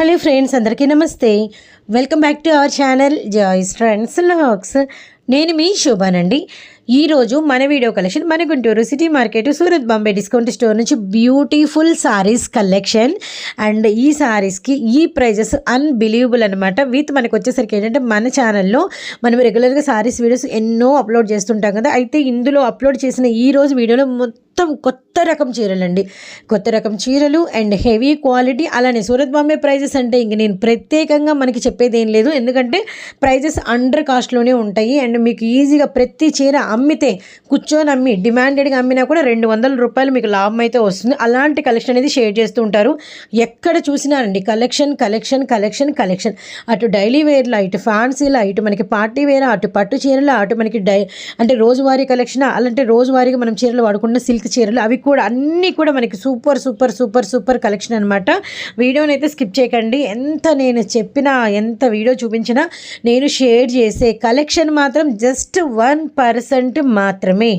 Hello friends అందరికీ నమస్తే. Welcome back to our channel Joyce friends లాక్స్. నేను మీ శోభానండి. ఈరోజు మన వీడియో కలెక్షన్ మన Guntur city market Surat Bombay discount store నుంచి బ్యూటిఫుల్ సారీస్ కలెక్షన్ అండ్ ఈ సారీస్కి ఈ ప్రైజెస్ అన్బిలీవబుల్ అనమాట విత్ మనకు వచ్చేసరికి ఏంటంటే మన ఛానల్లో మనం రెగ్యులర్గా సారీస్ వీడియోస్ ఎన్నో అప్లోడ్ చేస్తుంటాం కదా. అయితే ఇందులో అప్లోడ్ చేసిన ఈ రోజు వీడియోలో మొత్తం కొత్త రకం చీరలండి. కొత్త రకం చీరలు అండ్ హెవీ క్వాలిటీ అలానే సూరత్ బాంబే ప్రైజెస్ అంటే ఇంక నేను ప్రత్యేకంగా మనకి చెప్పేది ఏం లేదు. ఎందుకంటే ప్రైజెస్ అండర్ కాస్ట్లోనే ఉంటాయి. అండ్ మీకు ఈజీగా ప్రతి చీర అమ్మితే కూర్చొని అమ్మి డిమాండెడ్గా అమ్మినా కూడా రెండు వందల రూపాయలు మీకు లాభం అయితే వస్తుంది. అలాంటి కలెక్షన్ అనేది షేర్ చేస్తూ ఉంటారు. ఎక్కడ చూసినారండి కలెక్షన్ కలెక్షన్ కలెక్షన్ కలెక్షన్ అటు డైలీ వేర్లో ఇటు ఫ్యాన్సీలా ఇటు మనకి పార్టీ వేర్ అటు పట్టు చీరలు అటు మనకి డై అంటే రోజువారీ కలెక్షన్ అలాంటి రోజువారీగా మనం చీరలు వాడుకున్న సిల్క్ చీరలు అవి కూడా అన్నీ కూడా మనకి super super super super collection అనమాట వీడియోని అయితే స్కిప్ చేయకండి. ఎంత నేను చెప్పినా ఎంత వీడియో చూపించినా నేను షేర్ చేసే కలెక్షన్ మాత్రం జస్ట్ వన్ పర్సెంట్ మాత్రమే.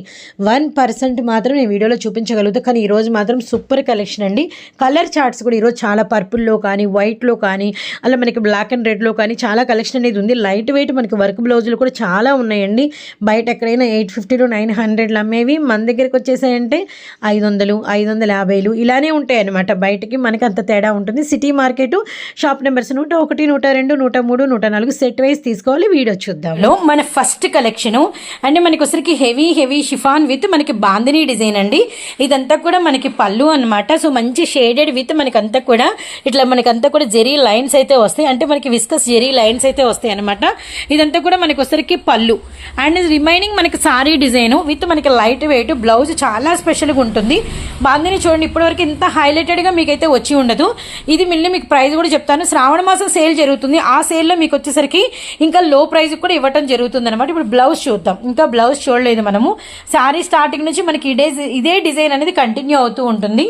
వన్ పర్సెంట్ మాత్రం నేను వీడియోలో చూపించగలుగుతా. కానీ ఈరోజు మాత్రం సూపర్ కలెక్షన్ అండి. కలర్ చార్ట్స్ కూడా ఈరోజు చాలా పర్పుల్లో కానీ వైట్లో కానీ అలా మనకి బ్లాక్ అండ్ రెడ్లో కానీ చాలా కలెక్షన్ అనేది ఉంది. లైట్ వెయిట్ మనకి వర్క్ బ్లౌజులు కూడా చాలా ఉన్నాయండి. బయట ఎక్కడైనా ఎయిట్ ఫిఫ్టీలు నైన్ హండ్రెడ్లు అమ్మేవి. మన దగ్గరికి వచ్చేసాయంటే ఐదు వందలు ఐదు వందల యాభైలు ఇలానే ఉంటాయి అనమాట బయటకి మనకి అంత తేడా ఉంటుంది. సిటీ మార్కెట్ షాప్ నెంబర్స్ నూట ఒకటి నూట రెండు నూట మూడు నూట నాలుగు సెట్ వైజ్ తీసుకోవాలి. వీడియో చూద్దాం. మన ఫస్ట్ కలెక్షన్. అండ్ మనకి వచ్చరికి హెవీ హెవీ షిఫాన్ విత్ మనకి బాందిని డిజైన్ అండి. ఇదంతా కూడా మనకి పళ్ళు అనమాట సో మంచి షేడెడ్ విత్ మనకి అంతా కూడా ఇట్లా మనకి అంతా కూడా జెరీ లైన్స్ అయితే వస్తాయి. అంటే మనకి విస్కస్ జెరీ లైన్స్ అయితే వస్తాయి అనమాట ఇదంతా కూడా మనకి వచ్చరికి పళ్ళు. అండ్ రిమైనింగ్ మనకి సారీ డిజైన్ విత్ మనకి లైట్ వెయిట్ బ్లౌజ్ చాలా స్పెషల్గా ఉంటుంది. బాందిని చూడండి ఇప్పటివరకు ఇంత హైలైటెడ్గా మీకైతే వచ్చి ఉండదు. ఇది మిల్లి మీకు ప్రైస్ కూడా చెప్తాను. శ్రావణ మాసం సేల్ జరుగుతుంది. ఆ సేల్లో మీకు వచ్చేసరికి ఇంకా లో ప్రైస్ కూడా ఇవ్వటం జరుగుతుంది కాబట్టి ఇప్పుడు బ్లౌజ్ చూద్దాం. ఇంకా బ్లౌజ్ చూడలేదు మనము. శారీ స్టార్టింగ్ నుంచి మనకి ఇదే ఇదే డిజైన్ అనేది కంటిన్యూ అవుతూ ఉంటుంది.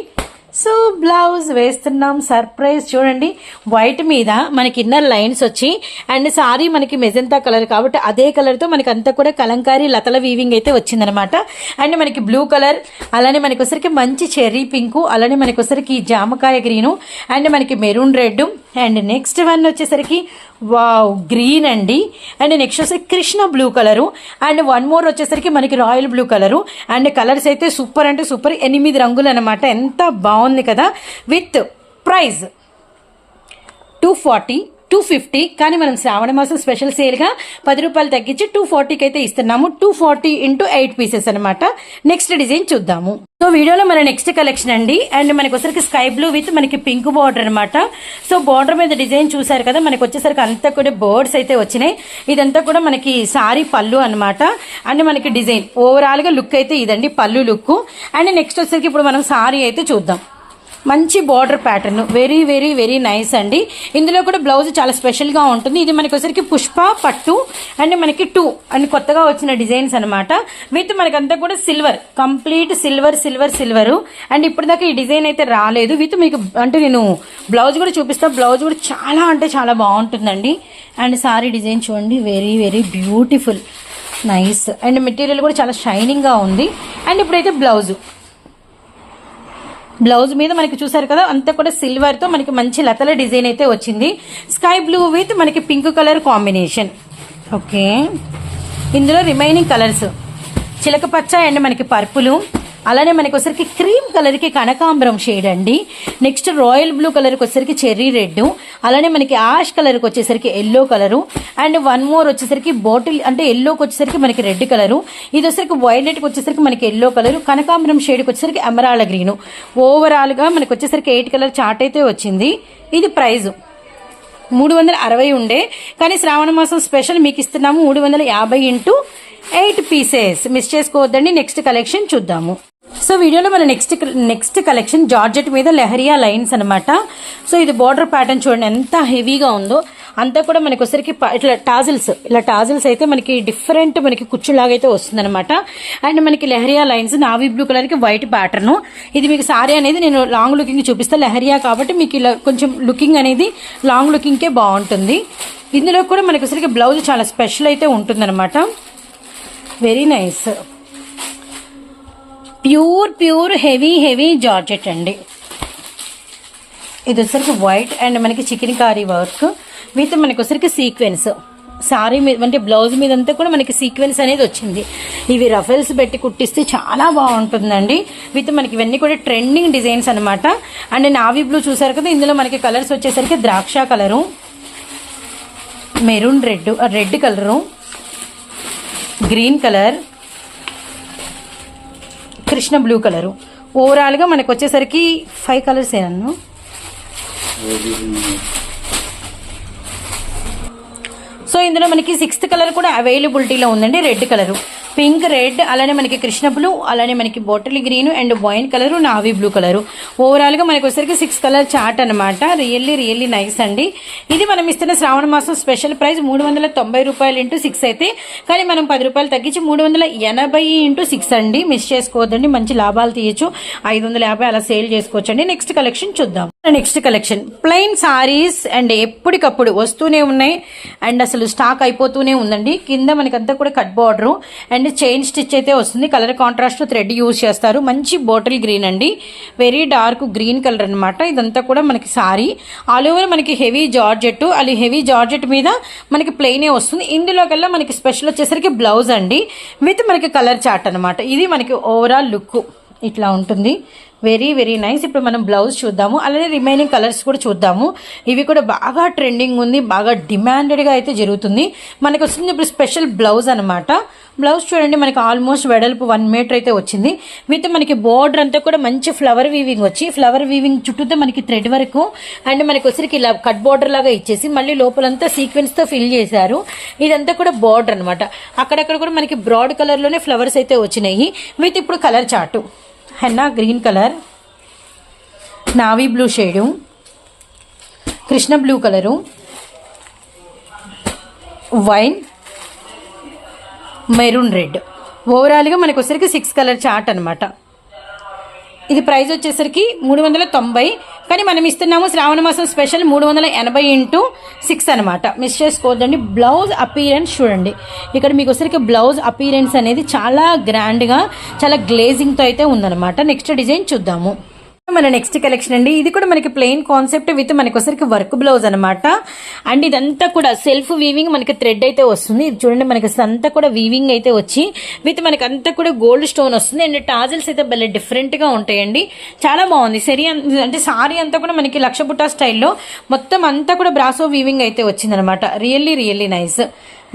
సో బ్లౌజ్ వేస్తున్నాం. సర్ప్రైజ్ చూడండి. వైట్ మీద మనకి ఇన్నర్ లైన్స్ వచ్చి అండ్ సారీ మనకి మెజంతా కలర్ కాబట్టి అదే కలర్తో మనకి అంతా కూడా కలంకారీ లతల వీవింగ్ అయితే వచ్చిందనమాట. అండ్ మనకి బ్లూ కలర్ అలానే మనకి వచ్చరికి మంచి చెర్రీ పింకు అలానే మనకి వచ్చరికి జామకాయ గ్రీను అండ్ మనకి maroon red and next one వచ్చేసరికి వావ్ గ్రీన్ అండి. అండ్ నెక్స్ట్ వచ్చేసరికి Krishna blue colour. And one more వచ్చేసరికి మనకి royal blue colour. And colours అయితే సూపర్ అంటే సూపర్. ఎనిమిది రంగులు అనమాట ఎంత బాగుంది కదా. With price. Two forty. Two fifty కానీ మనం శ్రావణ మాసం స్పెషల్ సేల్గా పది రూపాయలు తగ్గించి టూ ఫార్టీకి అయితే ఇస్తున్నాము. Two forty into eight pieces అనమాట నెక్స్ట్ డిజైన్ చూద్దాము. సో వీడియోలో మన నెక్స్ట్ కలెక్షన్ అండి. అండ్ మనకి వచ్చరికి స్కై బ్లూ విత్ మనకి పింక్ బార్డర్ అనమాట సో బార్డర్ మీద డిజైన్ చూసారు కదా మనకి వచ్చేసరికి అంతా కూడా బర్డ్స్ అయితే వచ్చినాయి. ఇదంతా కూడా మనకి సారీ పళ్ళు అనమాట అండ్ మనకి డిజైన్. ఓవరాల్గా లుక్ అయితే ఇదండి పళ్ళు లుక్. అండ్ నెక్స్ట్ వచ్చేసరికి ఇప్పుడు మనం సారీ అయితే చూద్దాం. మంచి border pattern. Very very very nice అండి. ఇందులో కూడా బ్లౌజ్ చాలా స్పెషల్గా ఉంటుంది. ఇది మనకి వచ్చరికి పుష్ప పట్టు అండ్ మనకి టూ అండ్ కొత్తగా వచ్చిన డిజైన్స్ అనమాట విత్ మనకంతా కూడా silver complete silver silver silver and ఇప్పుడు దాకా ఈ డిజైన్ అయితే రాలేదు. విత్ మీకు అంటే నేను బ్లౌజ్ కూడా చూపిస్తాను బ్లౌజ్ కూడా చాలా అంటే చాలా బాగుంటుందండి. అండ్ సారీ డిజైన్ చూడండి. Very very beautiful nice and material కూడా చాలా షైనింగ్గా ఉంది. అండ్ ఇప్పుడైతే బ్లౌజు. బ్లౌజ్ మీద మనకి చూసారు కదా అంతా కూడా సిల్వర్తో మనకి మంచి లతల డిజైన్ అయితే వచ్చింది. స్కై బ్లూ విత్ మనకి పింక్ కలర్ కాంబినేషన్ ఓకే ఇందులో రిమైనింగ్ కలర్స్ చిలక పచ్చ అండ్ మనకి పర్పులు. అలానే మనకి వచ్చరికి క్రీమ్ కలర్కి కనకాంబరం షేడ్ అండి నెక్స్ట్ రాయల్ బ్లూ కలర్కి వచ్చేసరికి చెర్రీ రెడ్ అలానే మనకి ఆష్ కలర్కి వచ్చేసరికి yellow colour. And one more వచ్చేసరికి బాటిల్ అంటే ఎల్లోకి వచ్చేసరికి మనకి రెడ్ కలరు. ఇది వచ్చేసరికి వైలెట్కి వచ్చేసరికి మనకి ఎల్లో కలరు. కనకాంబరం షేడ్కి వచ్చేసరికి అమరాల గ్రీను. ఓవరాల్గా మనకి వచ్చేసరికి ఎయిట్ కలర్ చార్ట్ అయితే వచ్చింది. ఇది ప్రైజు. మూడు వందల అరవై ఉండే. కానీ శ్రావణ మాసం స్పెషల్ మీకు ఇస్తున్నాము మూడు వందల యాభై ఇంటూ ఎయిట్ పీసెస్. మిస్ చేసుకోవద్దండి. నెక్స్ట్ కలెక్షన్ చూద్దాము. సో వీడియోలో మన నెక్స్ట్ నెక్స్ట్ కలెక్షన్ జార్జెట్ మీద లెహరియా లైన్స్ అనమాట సో ఇది బార్డర్ ప్యాటర్న్ చూడండి ఎంత హెవీగా ఉందో. అంతా కూడా మనకి వచ్చరికి ఇట్లా టాజిల్స్ ఇలా టాజిల్స్ అయితే మనకి డిఫరెంట్ మనకి కుచ్చులాగా అయితే వస్తుందన్నమాట. అండ్ మనకి లెహరియా లైన్స్ నావీ బ్లూ కలర్కి వైట్ ప్యాటర్న్ ఇది మీకు సారీ అనేది నేను లాంగ్ లుకింగ్ చూపిస్తాను లెహరియా కాబట్టి మీకు ఇలా కొంచెం లుకింగ్ అనేది లాంగ్ లుకింగ్కే బాగుంటుంది. ఇందులో కూడా మనకి వచ్చరికి బ్లౌజ్ చాలా స్పెషల్ అయితే ఉంటుందన్నమాట. Very nice pure pure heavy heavy georgette అండి. ఇది వచ్చరికి వైట్ అండ్ మనకి చికెన్ కారీ వర్క్ విత్ మనకి వచ్చరికి సీక్వెన్స్. సారీ మీద అంటే బ్లౌజ్ మీద అంతా కూడా మనకి సీక్వెన్స్ అనేది వచ్చింది. ఇవి రఫెల్స్ పెట్టి కుట్టిస్తే చాలా బాగుంటుందండి. విత్ మనకి ఇవన్నీ కూడా ట్రెండింగ్ డిజైన్స్ అనమాట అండ్ నావీ బ్లూ చూసారు కదా ఇందులో మనకి కలర్స్ వచ్చేసరికి ద్రాక్ష colour maroon red red colour green colour Krishna blue colour. ఓవరాల్గా మనకు వచ్చేసరికి ఫైవ్ కలర్స్ ఏనన్ను సో ఇందులో మనకి సిక్స్త్ కలర్ కూడా అవైలబిలిటీలో ఉందండి రెడ్ కలరు పింక్ రెడ్ అలానే మనకి కృష్ణ బ్లూ అలానే మనకి bottle green and wine colour navy blue colour. ఓవరాల్గా మనకి వచ్చేసరికి సిక్స్ కలర్ చార్ట్ అనమాట రియల్లీ రియల్లీ నైస్ అండి. ఇది మనం ఇస్తున్న శ్రావణ మాసం స్పెషల్ ప్రైస్ మూడు వందల తొంభై రూపాయలు ఇంటూ సిక్స్ అయితే కానీ మనం పది రూపాయలు తగ్గించి మూడు వందల ఎనభై ఇంటూ సిక్స్ అండి. మిస్ చేసుకోవద్దండి మంచి లాభాలు తీయచ్చు. ఐదు వందల యాభై అలా సేల్ చేసుకోవచ్చండి. నెక్స్ట్ కలెక్షన్ చూద్దాం. Next collection plain saris and ఎప్పటికప్పుడు వస్తూనే ఉన్నాయి. అండ్ అసలు స్టాక్ అయిపోతూనే ఉందండి. కింద మనకంతా కూడా cut border and chain stitch అయితే వస్తుంది. కలర్ కాంట్రాస్ట్ థ్రెడ్ యూజ్ చేస్తారు. మంచి బాటిల్ గ్రీన్ అండి. వెరీ డార్క్ గ్రీన్ కలర్ అనమాట ఇదంతా కూడా మనకి సారీ ఆల్ ఓవర్ మనకి హెవీ జార్జెట్ అది హెవీ జార్జెట్ మీద మనకి ప్లెయినే వస్తుంది. ఇందులో కల్లా మనకి స్పెషల్ వచ్చేసరికి బ్లౌజ్ అండి. విత్ మనకి కలర్ చార్ట్ అనమాట ఇది మనకి ఓవరాల్ లుక్ ఇట్లా ఉంటుంది. Very very nice. ఇప్పుడు మనం బ్లౌజ్ చూద్దాము. అలానే రిమైనింగ్ కలర్స్ కూడా చూద్దాము. ఇవి కూడా బాగా ట్రెండింగ్ ఉంది. బాగా డిమాండెడ్గా అయితే జరుగుతుంది. మనకు వస్తుంది ఇప్పుడు స్పెషల్ బ్లౌజ్ అనమాట బ్లౌజ్ చూడండి మనకి ఆల్మోస్ట్ వెడల్పు వన్ మీటర్ అయితే వచ్చింది. విత్ మనకి బోర్డర్ అంతా కూడా మంచి ఫ్లవర్ వీవింగ్ వచ్చి ఫ్లవర్ వీవింగ్ చుట్టూతో మనకి థ్రెడ్ వరకు అండ్ మనకి వచ్చరికి ఇలా కట్ బోర్డర్ లాగా ఇచ్చేసి మళ్ళీ లోపలంతా సీక్వెన్స్తో ఫిల్ చేశారు. ఇదంతా కూడా బోర్డర్ అనమాట అక్కడక్కడ కూడా మనకి బ్రాడ్ కలర్లోనే ఫ్లవర్స్ అయితే వచ్చినాయి. విత్ ఇప్పుడు colour chart henna green colour navy blue shade Krishna blue colour wine maroon red. ఓవరాల్గా మనకు వచ్చరికి సిక్స్ కలర్ చార్ట్ అనమాట ఇది ప్రైస్ వచ్చేసరికి మూడు వందల తొంభై. కానీ మనం ఇస్తున్నాము శ్రావణ మాసం స్పెషల్ మూడు వందల ఎనభై ఇంటూ సిక్స్ అనమాట మిస్ చేసుకోవద్దండి బ్లౌజ్ అపీరెన్స్ చూడండి. ఇక్కడ మీకు వచ్చరికి బ్లౌజ్ అపీరెన్స్ అనేది చాలా గ్రాండ్గా చాలా గ్లేజింగ్తో అయితే ఉందన్నమాట. నెక్స్ట్ డిజైన్ చూద్దాము. మన నెక్స్ట్ కలెక్షన్ అండి. ఇది కూడా మనకి ప్లెయిన్ కాన్సెప్ట్ విత్ మనకి ఒకసారికి వర్క్ బ్లౌజ్ అనమాట అండ్ ఇదంతా కూడా సెల్ఫ్ వీవింగ్ మనకి థ్రెడ్ అయితే వస్తుంది. ఇది చూడండి మనకి అంతా కూడా వీవింగ్ అయితే వచ్చి విత్ మనకి అంతా కూడా గోల్డ్ స్టోన్ వస్తుంది. అండ్ టాజిల్స్ అయితే భలే డిఫరెంట్గా ఉంటాయండి. చాలా బాగుంది. సరి అంటే సారీ అంతా కూడా మనకి లక్ష బుట్టా స్టైల్లో మొత్తం అంతా కూడా బ్రాసో వీవింగ్ అయితే వచ్చింది అనమాట రియల్లీ రియల్లీ నైస్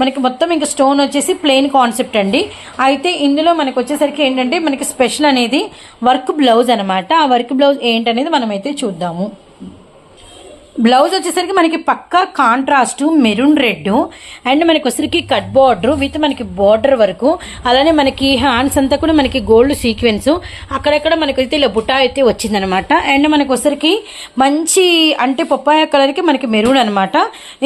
మనకి మొత్తం ఇంకా స్టోన్ వచ్చేసి ప్లెయిన్ కాన్సెప్ట్ అండి. అయితే ఇందులో మనకి వచ్చేసరికి ఏంటంటే మనకి స్పెషల్ అనేది వర్క్ బ్లౌజ్ అనమాట ఆ వర్క్ బ్లౌజ్ ఏంటనేది మనమైతే చూద్దాము. బ్లౌజ్ వచ్చేసరికి మనకి పక్కా కాంట్రాస్ట్ మెరూన్ రెడ్ అండ్ మనకి వచ్చరికి కట్ బార్డర్ విత్ మనకి బార్డర్ వరకు. అలానే మనకి హ్యాండ్స్ అంతా కూడా మనకి గోల్డ్ సీక్వెన్స్. అక్కడక్కడ మనకి అయితే ఇలా బుటా అయితే వచ్చిందనమాట. అండ్ మనకి వచ్చరికి మంచి అంటే పొప్పాయ కలర్కి మనకి మెరూన్ అనమాట.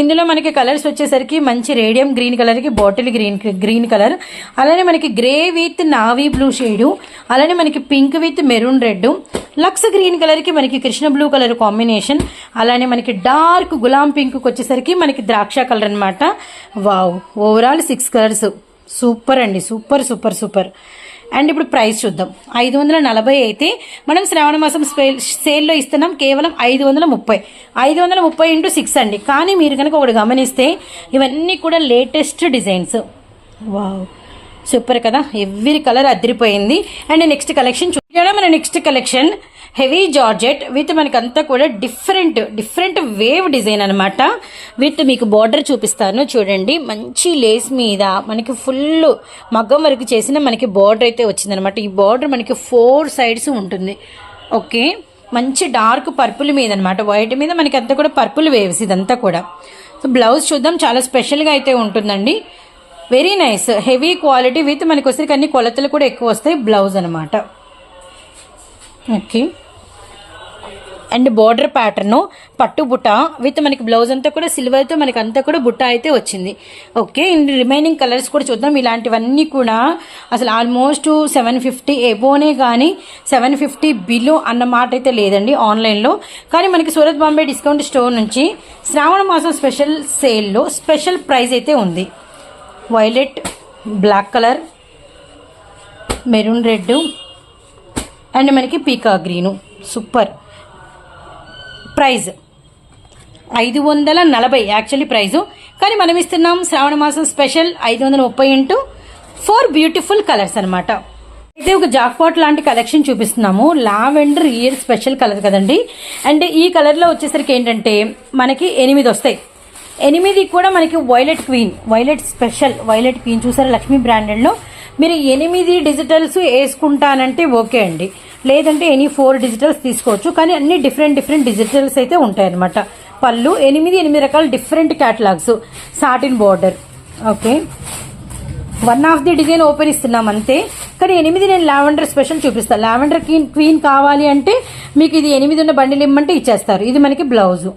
ఇందులో మనకి కలర్స్ వచ్చేసరికి మంచి రేడియం గ్రీన్ కలర్కి బాటిల్ గ్రీన్ గ్రీన్ కలర్. అలానే మనకి grey with navy blue shade. అలానే మనకి pink with maroon red lux green కలర్కి మనకి కృష్ణ బ్లూ కలర్ కాంబినేషన్. అలానే మనకి డార్క్ గులాం పింక్ వచ్చేసరికి మనకి ద్రాక్ష కలర్ అనమాట wow overall six colours super అండి సూపర్ సూపర్ సూపర్. అండ్ ఇప్పుడు ప్రైస్ చూద్దాం. ఐదు వందల నలభై అయితే మనం శ్రావణ మాసం సేల్లో ఇస్తున్నాం కేవలం ఐదు వందల ముప్పై. ఐదు వందల ముప్పై ఇంటూ సిక్స్ అండి. కానీ మీరు కనుక ఒకటి గమనిస్తే ఇవన్నీ కూడా లేటెస్ట్ డిజైన్స్. వావ్ సూపర్ కదా. ఎవ్రీ కలర్ అదిరిపోయింది. అండ్ నెక్స్ట్ కలెక్షన్ చూడడం మన next collection? Heavy georgette with మనకంతా అంతా కూడా డిఫరెంట్ డిఫరెంట్ వేవ్ డిజైన్ అనమాట విత్ మీకు బార్డర్ చూపిస్తాను చూడండి. మంచి లేస్ మీద మనకి ఫుల్ మగ్గం వరకు చేసిన మనకి బార్డర్ అయితే వచ్చిందనమాట ఈ బార్డర్ మనకి ఫోర్ సైడ్స్ ఉంటుంది. ఓకే? మంచి డార్క్ పర్పుల్ మీద అనమాట వైట్ మీద మనకి అంతా కూడా పర్పుల్ వేవ్స్ ఇదంతా కూడా. సో బ్లౌజ్ చూద్దాం. చాలా స్పెషల్గా అయితే ఉంటుందండి. Very nice. Heavy quality with మనకి వస్తే అన్ని కొలతలు కూడా ఎక్కువ వస్తాయి బ్లౌజ్ అనమాట ఓకే? అండ్ బార్డర్ ప్యాటర్న్ పట్టు బుట్ట విత్ మనకి బ్లౌజ్ అంతా కూడా సిల్వర్తో మనకి అంతా కూడా బుట్ట అయితే వచ్చింది. ఓకే అండ్ రిమైనింగ్ కలర్స్ కూడా చూద్దాం. ఇలాంటివన్నీ కూడా అసలు ఆల్మోస్ట్ సెవెన్ ఫిఫ్టీ ఎబోనే కానీ సెవెన్ ఫిఫ్టీ బిలో అన్న మాట అయితే లేదండి ఆన్లైన్లో. కానీ మనకి సూరత్ బాంబే డిస్కౌంట్ స్టోర్ నుంచి శ్రావణ మాసం స్పెషల్ సేల్లో స్పెషల్ ప్రైస్ అయితే ఉంది. Violet black colour maroon red and మనకి పీకా గ్రీను. సూపర్. ప్రైజ్. ఐదు వందల నలభై యాక్చువల్లీ ప్రైజు. కానీ మనం ఇస్తున్నాం శ్రావణ మాసం స్పెషల్ ఐదు వందల ముప్పై ఇంటూ ఫోర్ బ్యూటిఫుల్ కలర్స్ అనమాట అయితే ఒక జాక్పాట్ లాంటి కలెక్షన్ చూపిస్తున్నాము. లావెండర్ ఇయర్ స్పెషల్ కలర్ కదండి. అండ్ ఈ కలర్లో వచ్చేసరికి ఏంటంటే మనకి ఎనిమిది వస్తాయి. ఎనిమిది కూడా మనకి violet queen violet special violet queen చూసారా? లక్ష్మీ బ్రాండెడ్లో మీరు ఎనిమిది డిజిటల్స్ వేసుకుంటానంటే ఓకే అండి. లేదంటే ఎనీ ఫోర్ డిజిటల్స్ తీసుకోవచ్చు. కానీ అన్ని డిఫరెంట్ డిఫరెంట్ డిజిటల్స్ అయితే ఉంటాయన్నమాట. పళ్ళు ఎనిమిది ఎనిమిది రకాల different catalogues. Satin border. Okay. One of the design open ఇస్తున్నాం అంతే. కానీ ఎనిమిది నేను లావెండర్ స్పెషల్ చూపిస్తాను లావెండర్ క్వీన్ క్వీన్ కావాలి అంటే మీకు ఇది ఎనిమిది ఉన్న బండిలు ఇమ్మంటే ఇచ్చేస్తారు. ఇది మనకి బ్లౌజు.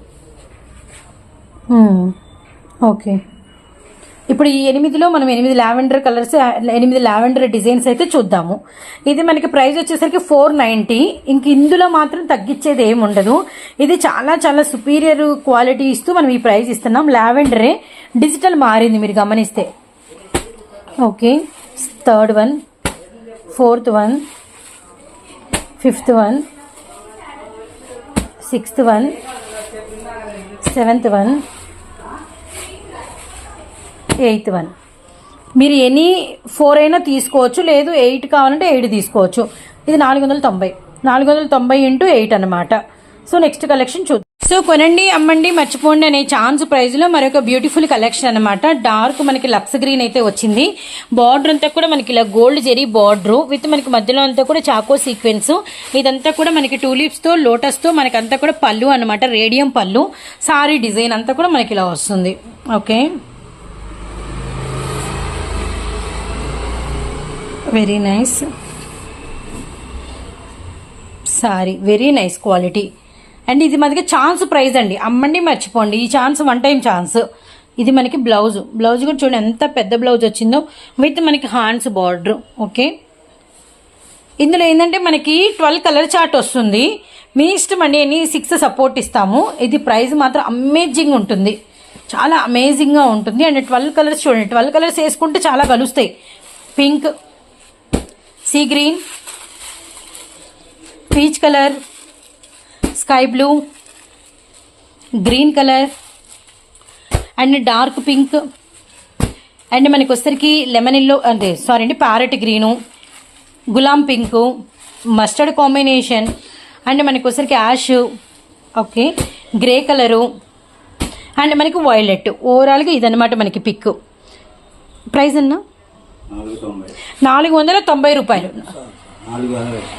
ఓకే. ఇప్పుడు ఈ ఎనిమిదిలో మనం ఎనిమిది లావెండర్ కలర్స్ ఎనిమిది లావెండర్ డిజైన్స్ అయితే చూద్దాము. ఇది మనకి ప్రైస్ వచ్చేసరికి ఫోర్ నైంటీ. ఇంక ఇందులో మాత్రం తగ్గించేది ఏమి ఉండదు. ఇది చాలా చాలా సుపీరియర్ క్వాలిటీ ఇస్తూ మనం ఈ ప్రైస్ ఇస్తున్నాం. లావెండరే డిజిటల్ మారింది మీరు గమనిస్తే. Okay. Third one fourth one fifth one sixth one seventh one eighth one. మీరు ఎనీ ఫోర్ అయినా తీసుకోవచ్చు లేదు ఎయిట్ కావాలంటే ఎయిట్ తీసుకోవచ్చు. ఇది నాలుగు వందల తొంభై. నాలుగు వందల తొంభై ఇంటూ ఎయిట్ అనమాట సో నెక్స్ట్ కలెక్షన్ చూద్దాం సో కొనండి అమ్మండి మర్చిపోండి అనే ఛాన్స్ ప్రైజ్లో మరొక బ్యూటిఫుల్ కలెక్షన్ అనమాట డార్క్ మనకి లక్స్ గ్రీన్ అయితే వచ్చింది. బార్డర్ అంతా కూడా మనకి ఇలా గోల్డ్ జెరీ బార్డర్ విత్ మనకి మధ్యలో అంతా కూడా చాకో సీక్వెన్స్. ఇదంతా కూడా మనకి టూలిప్స్తో లోటస్తో మనకి అంతా కూడా పళ్ళు అనమాట రేడియం పళ్ళు సారీ డిజైన్ అంతా కూడా మనకి ఇలా వస్తుంది. Okay. Very nice sari very nice quality and ఇది మనకి ఛాన్స్ ప్రైస్ అండి. అమ్మండి మర్చిపోండి. ఈ ఛాన్స్ వన్ టైం ఛాన్స్ ఇది మనకి బ్లౌజ్ బ్లౌజ్ కూడా చూడండి ఎంత పెద్ద బ్లౌజ్ వచ్చిందో. విత్ మనకి హ్యాండ్స్ బార్డర్ ఓకే ఇందులో ఏంటంటే మనకి ట్వెల్వ్ కలర్ చార్ట్ వస్తుంది. మీ ఇష్టం అండి ఎన్ని సిక్స్ సపోర్ట్ ఇస్తాము. ఇది ప్రైస్ మాత్రం అమేజింగ్ ఉంటుంది. చాలా అమేజింగ్గా ఉంటుంది. అండ్ ట్వెల్వ్ కలర్స్ చూడండి. ట్వెల్వ్ కలర్స్ వేసుకుంటే చాలా కలుస్తాయి. Pink sea green peach colour sky blue green colour and dark pink and మనకి వచ్చరికి లెమన్ ఇల్లో అంటే సారీ అండి ప్యారెట్ గ్రీను గులాం పింకు మస్టర్డ్ కాంబినేషన్ అండ్ మనకి వచ్చరికి ash okay grey colour and మనకి వైలెట్. ఓవరాల్గా ఇదన్నమాట మనకి పిక్. ప్రైస్ అన్నా? నాలుగు వందల తొంభై రూపాయలు.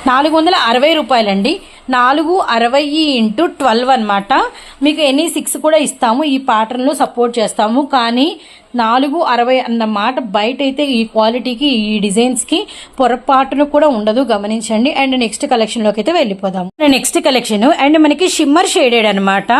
నాలుగు వందల అరవై రూపాయలండి. నాలుగు అరవై ఇంటూ ట్వెల్వ్ అనమాట మీకు ఎనీ సిక్స్ కూడా ఇస్తాము. ఈ ప్యాటర్న్లో సపోర్ట్ చేస్తాము. కానీ నాలుగు అరవై అన్న మాట బయట అయితే ఈ క్వాలిటీకి ఈ డిజైన్స్కి పొరపాటును కూడా ఉండదు. గమనించండి. అండ్ నెక్స్ట్ కలెక్షన్లోకి అయితే వెళ్ళిపోదాం నెక్స్ట్ కలెక్షన్. అండ్ మనకి షిమ్మర్ షేడెడ్ అనమాట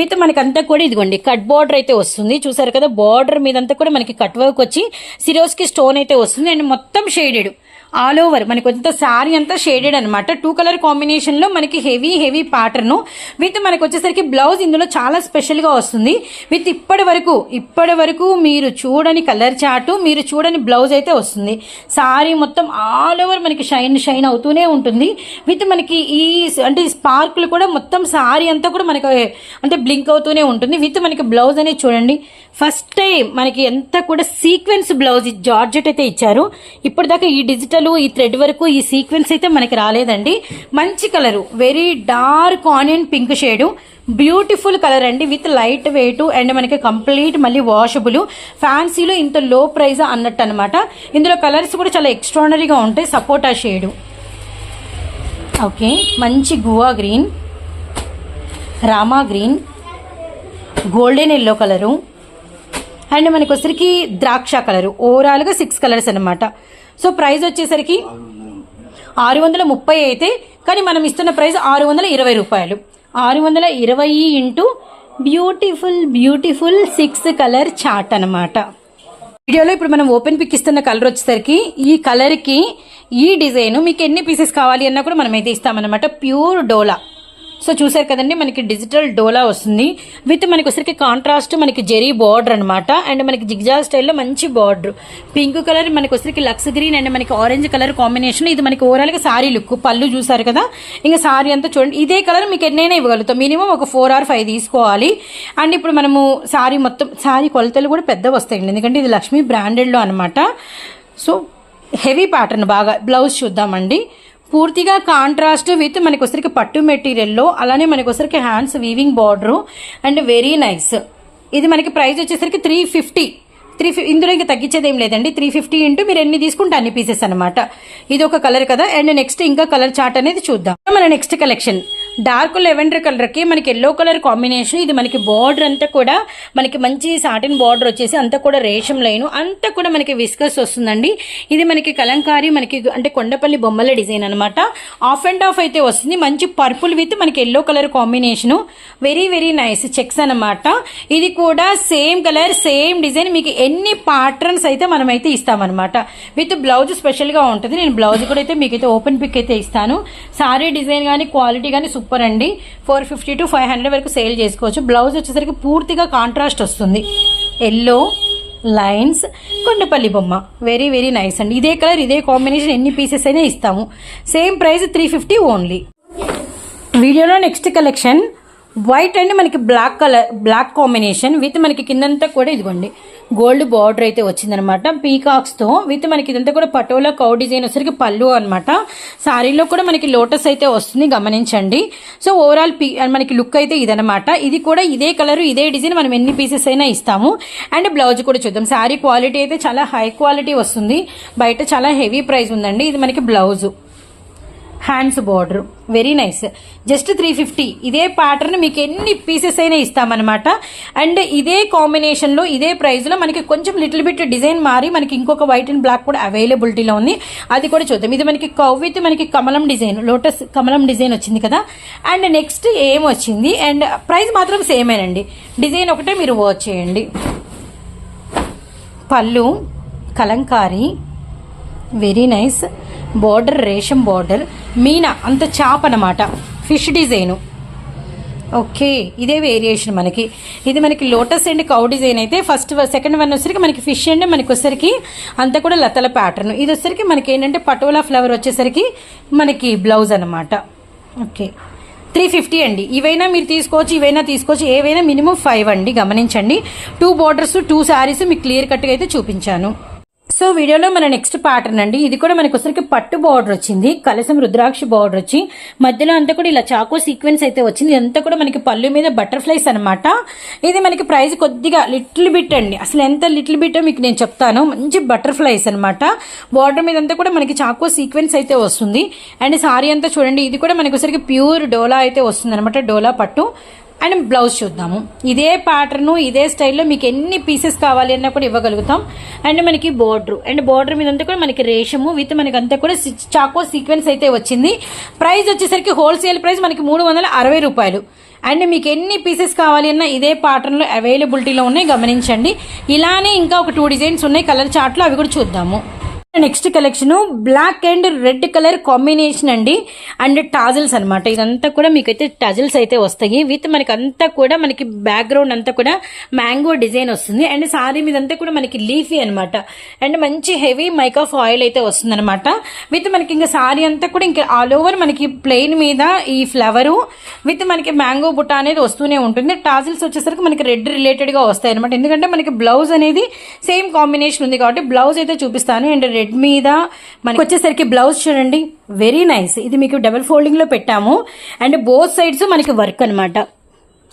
విత్ మనకంతా కూడా ఇదిగోండి కట్ బార్డర్ అయితే వస్తుంది. చూసారు కదా బార్డర్ మీదంతా కూడా మనకి కట్ వర్క్ వచ్చి సిరోస్కి స్టోన్ అయితే వస్తుంది. అండ్ మొత్తం షేడెడ్. All over. మనకి కొంత శారీ అంతా షేడెడ్ అనమాట టూ కలర్ కాంబినేషన్లో మనకి హెవీ హెవీ ప్యాటర్న్ విత్ మనకి వచ్చేసరికి బ్లౌజ్ ఇందులో చాలా స్పెషల్గా వస్తుంది. విత్ ఇప్పటి వరకు ఇప్పటి వరకు మీరు చూడని కలర్ చాటు మీరు చూడని బ్లౌజ్ అయితే వస్తుంది. శారీ మొత్తం ఆల్ ఓవర్ మనకి షైన్ షైన్ అవుతూనే ఉంటుంది. విత్ మనకి ఈ అంటే స్పార్క్లు కూడా మొత్తం శారీ అంతా కూడా మనకి అంటే బ్లింక్ అవుతూనే ఉంటుంది. విత్ మనకి బ్లౌజ్ అనేది చూడండి. ఫస్ట్ టైం మనకి ఎంత కూడా సీక్వెన్స్ బ్లౌజ్ జార్జెట్ అయితే ఇచ్చారు. ఇప్పటిదాకా ఈ డిజిటల్ ఈ థ్రెడ్ వరకు ఈ సీక్వెన్స్ అయితే మనకి రాలేదండి. మంచి colour very dark onion pink shade beautiful colour అండి విత్ లైట్ వెయిట్ అండ్ మనకి కంప్లీట్ మళ్ళీ వాషబుల్ ఫ్యాన్సీలో ఇంత లో ప్రైజ్ అన్నట్టు అనమాట ఇందులో కలర్స్ కూడా చాలా ఎక్స్ట్రానరీగా ఉంటాయి సపోటా షేడు ఓకే మంచి guava green Rama green golden yellow colour and మనకి వచ్చరికి ద్రాక్ష కలరు. ఓవరాల్గా సిక్స్ కలర్స్ అనమాట సో ప్రైస్ వచ్చేసరికి ఆరు వందల ముప్పై అయితే కానీ మనం ఇస్తున్న ప్రైస్ ఆరు వందల ఇరవై రూపాయలు. ఆరు వందల ఇరవై into beautiful beautiful six colour chart అనమాట వీడియోలో ఇప్పుడు మనం ఓపెన్ పిక్ ఇస్తున్న కలర్ వచ్చేసరికి ఈ కలర్కి ఈ డిజైన్ మీకు ఎన్ని పీసెస్ కావాలి అన్నా కూడా మనం అయితే ఇస్తామన్నమాట. ప్యూర్ డోలా. సో చూసారు కదండి మనకి డిజిటల్ డోలా వస్తుంది. విత్ మనకి వచ్చరికి కాంట్రాస్ట్ మనకి జెరీ బార్డర్ అనమాట అండ్ మనకి జిగ్జా స్టైల్లో మంచి బార్డర్ పింక్ కలర్ మనకి వచ్చరికి లక్స్ గ్రీన్ అండ్ మనకి ఆరెంజ్ కలర్ కాంబినేషన్ ఇది మనకి ఓవరాల్గా సారీ లుక్ పళ్ళు చూసారు కదా? ఇంకా సారీ అంతా చూడండి. ఇదే కలర్ మీకు ఎన్నైనా ఇవ్వగలుగుతాం. మినిమం ఒక ఫోర్ ఆర్ ఫైవ్ తీసుకోవాలి. అండ్ ఇప్పుడు మనము సారీ మొత్తం సారీ కొలతలు కూడా పెద్ద వస్తాయండి. ఎందుకంటే ఇది లక్ష్మీ బ్రాండెడ్లో అనమాట సో హెవీ ప్యాటర్న్ బాగా. బ్లౌజ్ చూద్దామండి. పూర్తిగా కాంట్రాస్ట్ విత్ మనకి వచ్చరికి పట్టు మెటీరియల్లో అలానే మనకి వచ్చరికి hands weaving border and very nice ఇది మనకి ప్రైస్ వచ్చేసరికి త్రీ ఫిఫ్టీ త్రీ ఇందులో ఇంకా తగ్గించేది ఏం లేదండి. త్రీ ఫిఫ్టీ ఇంటూ మీరు ఎన్ని తీసుకుంటే అన్ని పీసెస్ అనమాట ఇది ఒక కలర్ కదా. అండ్ నెక్స్ట్ ఇంకా కలర్ చార్ట్ అనేది చూద్దాం. మన నెక్స్ట్ కలెక్షన్ డార్క్ లెవెండర్ కలర్కి మనకి ఎల్లో కలర్ కాంబినేషన్ ఇది మనకి బార్డర్ అంతా కూడా మనకి మంచి సాటిన్ బార్డర్ వచ్చేసి అంతా కూడా రేషం లైన్ అంతా కూడా మనకి విస్కస్ వస్తుందండి. ఇది మనకి కలంకారీ మనకి అంటే కొండపల్లి బొమ్మల డిజైన్ అనమాట ఆఫ్ అండ్ ఆఫ్ అయితే వస్తుంది. మంచి పర్పుల్ విత్ మనకి yellow colour combination. Very very nice checks అనమాట ఇది కూడా సేమ్ కలర్ సేమ్ డిజైన్. మీకు ఎన్ని ప్యాటర్న్స్ అయితే మనమైతే ఇస్తామన్నమాట. విత్ బ్లౌజ్ స్పెషల్గా ఉంటుంది. నేను బ్లౌజ్ కూడా అయితే మీకైతే ఓపెన్ పిక్ అయితే ఇస్తాను. సారీ డిజైన్ కానీ క్వాలిటీ కానీ సూపర్ అండి. Four fifty to five hundred వరకు సేల్ చేసుకోవచ్చు. బ్లౌజ్ వచ్చేసరికి పూర్తిగా కాంట్రాస్ట్ వస్తుంది. ఎల్లో లైన్స్ కొండపల్లి బొమ్మ. వెరీ వెరీ నైస్ అండి. ఇదే కలర్ ఇదే కాంబినేషన్ ఎన్ని పీసెస్ అయినా ఇస్తాము. Same price three fifty only వీడియోలో నెక్స్ట్ కలెక్షన్ వైట్ అండ్ మనకి black colour black combination with మనకి కిందంతా కూడా ఇదిగోండి గోల్డ్ బార్డర్ అయితే వచ్చిందనమాట. పీకాక్స్తో విత్ మనకి ఇదంతా కూడా పటోలా కౌ డిజైన్ వచ్చరికి పళ్ళు అనమాట. సారీలో కూడా మనకి లోటస్ అయితే వస్తుంది గమనించండి. సో ఓవరాల్ పీ మనకి లుక్ అయితే ఇదనమాట. ఇది కూడా ఇదే కలర్ ఇదే డిజైన్ మనం ఎన్ని పీసెస్ అయినా ఇస్తాము. అండ్ బ్లౌజ్ కూడా చూద్దాం. సారీ క్వాలిటీ అయితే చాలా హై క్వాలిటీ వస్తుంది. బయట చాలా హెవీ ప్రైస్ ఉందండి. ఇది మనకి blouse hands border very nice just three fifty ఇదే ప్యాటర్న్ మీకు ఎన్ని పీసెస్ అయినా ఇస్తామన్నమాట. అండ్ ఇదే కాంబినేషన్లో ఇదే ప్రైస్లో మనకి కొంచెం లిటిల్ బిట్ డిజైన్ మారి మనకి ఇంకొక వైట్ అండ్ బ్లాక్ కూడా అవైలబిలిటీలో ఉంది. అది కూడా చూద్దాం. ఇది మనకి కవ్విత్ మనకి కమలం డిజైన్ లోటస్ కమలం డిజైన్ వచ్చింది కదా. అండ్ నెక్స్ట్ ఏం వచ్చింది? అండ్ ప్రైస్ మాత్రం సేమేనండి డిజైన్ ఒకటే మీరు వాచ్ చేయండి. పళ్ళు కలంకారీ. వెరీ నైస్ బార్డర్ రేషం బార్డర్ మీనా అంత చాప్ అనమాట ఫిష్ డిజైను. ఓకే ఇదే వేరియేషన్ మనకి. ఇది మనకి లోటస్ అండ్ కౌ డిజైన్ అయితే ఫస్ట్ సెకండ్ వన్ వచ్చరికి మనకి ఫిష్ అండ్ మనకి వచ్చరికి అంతా కూడా లతల ప్యాటర్న్ ఇది వచ్చరికి మనకి ఏంటంటే పటోలా ఫ్లవర్ వచ్చేసరికి మనకి బ్లౌజ్ అనమాట ఓకే. త్రీ ఫిఫ్టీ అండి. ఇవైనా మీరు తీసుకోవచ్చు ఇవైనా తీసుకోవచ్చు ఏవైనా మినిమం ఫైవ్ అండి. గమనించండి. టూ బార్డర్స్ టూ శారీస్ మీకు క్లియర్ కట్గా అయితే చూపించాను. సో వీడియోలో మన నెక్స్ట్ ప్యాటర్న్ అండి. ఇది కూడా మనకు ఒకసారికి పట్టు బార్డర్ వచ్చింది. కలసం రుద్రాక్ష బార్డర్ వచ్చి మధ్యలో అంతా కూడా ఇలా చాకో సీక్వెన్స్ అయితే వచ్చింది. ఇదంతా కూడా మనకి పళ్ళు మీద బటర్ఫ్లైస్ అనమాట ఇది మనకి ప్రైస్ కొద్దిగా లిటిల్ బిట్ అండి. అసలు ఎంత లిటిల్ బిట్టో మీకు నేను చెప్తాను. మంచి బటర్ఫ్లైస్ అనమాట బార్డర్ మీద అంతా కూడా మనకి చాకో సీక్వెన్స్ అయితే వస్తుంది. అండ్ సారీ అంతా చూడండి. ఇది కూడా మనకి ఒకసారికి ప్యూర్ డోలా అయితే వస్తుంది అనమాట డోలా పట్టు. అండ్ బ్లౌజ్ చూద్దాము. ఇదే ప్యాటర్న్ ఇదే స్టైల్లో మీకు ఎన్ని పీసెస్ కావాలి అన్నా కూడా ఇవ్వగలుగుతాం. అండ్ మనకి బోర్డర్. అండ్ బోర్డర్ మీద అంతా కూడా మనకి రేషము విత్ మనకి అంతా కూడా చాకో సీక్వెన్స్ అయితే వచ్చింది. ప్రైస్ వచ్చేసరికి హోల్సేల్ ప్రైస్ మనకి మూడు వందల అరవై రూపాయలు. అండ్ మీకు ఎన్ని పీసెస్ కావాలి అన్నా ఇదే ప్యాటర్న్లో అవైలబిలిటీలో ఉన్నాయి గమనించండి. ఇలానే ఇంకా ఒక టూ డిజైన్స్ ఉన్నాయి కలర్ చార్ట్లో అవి కూడా చూద్దాము. Next collection black and red colour combination అండి. అండ్ టాజిల్స్ అన్నమాట. ఇదంతా కూడా మీకైతే టజిల్స్ అయితే వస్తాయి. విత్ మనకి అంతా కూడా మనకి బ్యాక్గ్రౌండ్ అంతా కూడా మ్యాంగో డిజైన్ వస్తుంది. అండ్ సారీ మీదంతా కూడా మనకి లీఫీ అన్నమాట. అండ్ మంచి హెవీ మైక్ ఆఫ్ ఆయిల్ అయితే వస్తుంది అనమాట విత్ మనకి ఇంకా సారీ అంతా కూడా ఇంకా ఆల్ ఓవర్ మనకి ప్లెయిన్ మీద ఈ ఫ్లవరు విత్ మనకి మ్యాంగో బుట్ట అనేది వస్తూనే ఉంటుంది. టాజిల్స్ వచ్చేసరికి మనకి రెడ్ రిలేటెడ్గా వస్తాయి అనమాట ఎందుకంటే మనకి బ్లౌజ్ అనేది సేమ్ కాంబినేషన్ ఉంది కాబట్టి బ్లౌజ్ అయితే చూపిస్తాను. అండ్ రెడ్ మీద మనకి వచ్చేసరికి బ్లౌజ్ చూడండి. వెరీ నైస్ ఇది మీకు డబుల్ ఫోల్డింగ్లో పెట్టాము. అండ్ బోత్ సైడ్స్ మనకి వర్క్ అన్నమాట.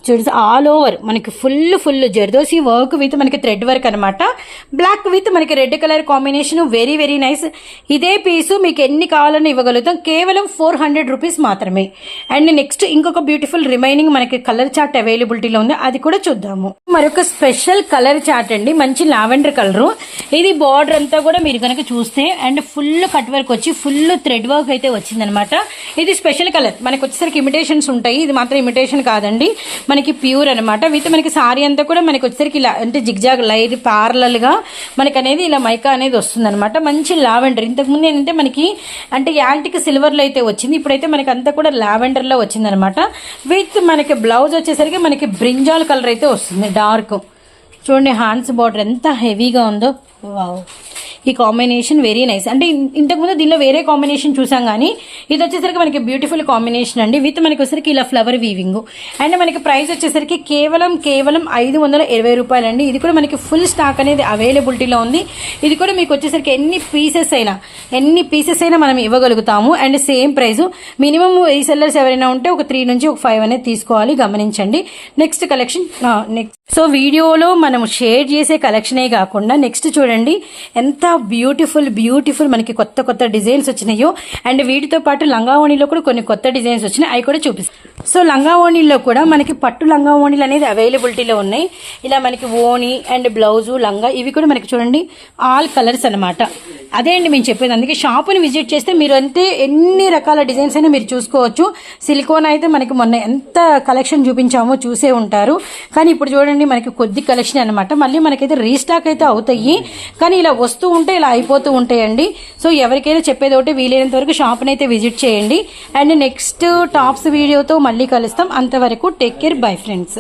చూడండి ఆల్ ఓవర్ మనకి full full zardozi work with మనకి థ్రెడ్ వర్క్ అనమాట బ్లాక్ విత్ మనకి red colour combination very very nice ఇదే పీసు మీకు ఎన్ని కావాలని ఇవ్వగలుగుతాం. కేవలం ఫోర్ హండ్రెడ్ రూపీస్ మాత్రమే. అండ్ నెక్స్ట్ ఇంకొక బ్యూటిఫుల్ రిమైనింగ్ మనకి కలర్ చార్ట్ అవైలబిలిటీలో ఉంది. అది కూడా చూద్దాము. మరొక స్పెషల్ కలర్ చాట్ అండి. మంచి లావెండర్ కలరు ఇది బార్డర్ అంతా కూడా మీరు కనుక చూస్తే అండ్ ఫుల్ కట్ వర్క్ వచ్చి ఫుల్ థ్రెడ్ వర్క్ అయితే వచ్చిందనమాట ఇది స్పెషల్ కలర్ మనకు వచ్చేసరికి ఇమిటేషన్స్ ఉంటాయి. ఇది మాత్రం ఇమిటేషన్ కాదండి. మనకి ప్యూర్ అనమాట విత్ మనకి సారీ అంతా కూడా మనకి వచ్చేసరికి ఇలా అంటే జిగ్జాగ్ లైట్ పార్లల్గా మనకి అనేది ఇలా మైకా అనేది వస్తుందన్నమాట. మంచి లావెండర్. ఇంతకు ముందు ఏంటంటే మనకి అంటే యాంటిక్ సిల్వర్లో అయితే వచ్చింది. ఇప్పుడైతే మనకి అంతా కూడా లావెండర్లో వచ్చిందనమాట విత్ మనకి బ్లౌజ్ వచ్చేసరికి మనకి బ్రింజాల్ కలర్ అయితే వస్తుంది. డార్క్. చూడండి హ్యాండ్స్ బార్డర్ ఎంత హెవీగా ఉందో. వావ్. ఈ కాంబినేషన్ వెరీ నైస్ అంటే ఇంతకుముందు దీనిలో వేరే కాంబినేషన్ చూసాం కానీ ఇది వచ్చేసరికి మనకి బ్యూటిఫుల్ కాంబినేషన్ అండి. విత్ మనకి వచ్చేసరికి ఇలా ఫ్లవర్ వీవింగ్ అండ్ మనకి ప్రైస్ వచ్చేసరికి కేవలం కేవలం ఐదు వందల ఇరవై రూపాయలండి. ఇది కూడా మనకి ఫుల్ స్టాక్ అనేది అవైలబిలిటీలో ఉంది. ఇది కూడా మీకు వచ్చేసరికి ఎన్ని పీసెస్ అయినా ఎన్ని పీసెస్ అయినా మనం ఇవ్వగలుగుతాము. And same price minimum resellers ఎవరైనా ఉంటే ఒక త్రీ నుంచి ఒక ఫైవ్ అనేది తీసుకోవాలి. గమనించండి. నెక్స్ట్ కలెక్షన్ నెక్స్ట్ సో వీడియోలో మనం షేర్ చేసే కలెక్షనే కాకుండా నెక్స్ట్ చూడండి. ఎంత బ్యూటిఫుల్ బ్యూటిఫుల్ మనకి కొత్త కొత్త డిజైన్స్ వచ్చినాయో అండ్ వీటితో పాటు లంగావోణిలో కూడా కొన్ని కొత్త డిజైన్స్ వచ్చినాయి. అవి కూడా చూపిస్తాయి సో లంగావోణిలో కూడా మనకి పట్టు లంగావోణిలు అనేది అవైలబిలిటీలో ఉన్నాయి. ఇలా మనకి ఓణి అండ్ బ్లౌజు లంగా ఇవి కూడా మనకి చూడండి ఆల్ కలర్స్ అన్నమాట. అదే అండి మేము చెప్పేది. అందుకే షాపుని విజిట్ చేస్తే మీరు అంతే ఎన్ని రకాల డిజైన్స్ అయినా మీరు చూసుకోవచ్చు. సిలికోన్ అయితే మనకి మొన్న ఎంత కలెక్షన్ చూపించామో చూసే ఉంటారు. కానీ ఇప్పుడు చూడండి మనకి కొద్ది కలెక్షన్ అనమాట మళ్ళీ మనకైతే రీస్టాక్ అయితే అవుతాయి. కానీ ఇలా వస్తూ ఉంటే ఇలా అయిపోతూ ఉంటాయండి. సో ఎవరికైనా చెప్పేది ఒకటి వీలైనంత వరకు షాప్ని అయితే విజిట్ చేయండి. అండ్ నెక్స్ట్ టాప్స్ వీడియోతో మళ్ళీ కలుస్తాం. అంతవరకు టేక్ కేర్. Bye friends.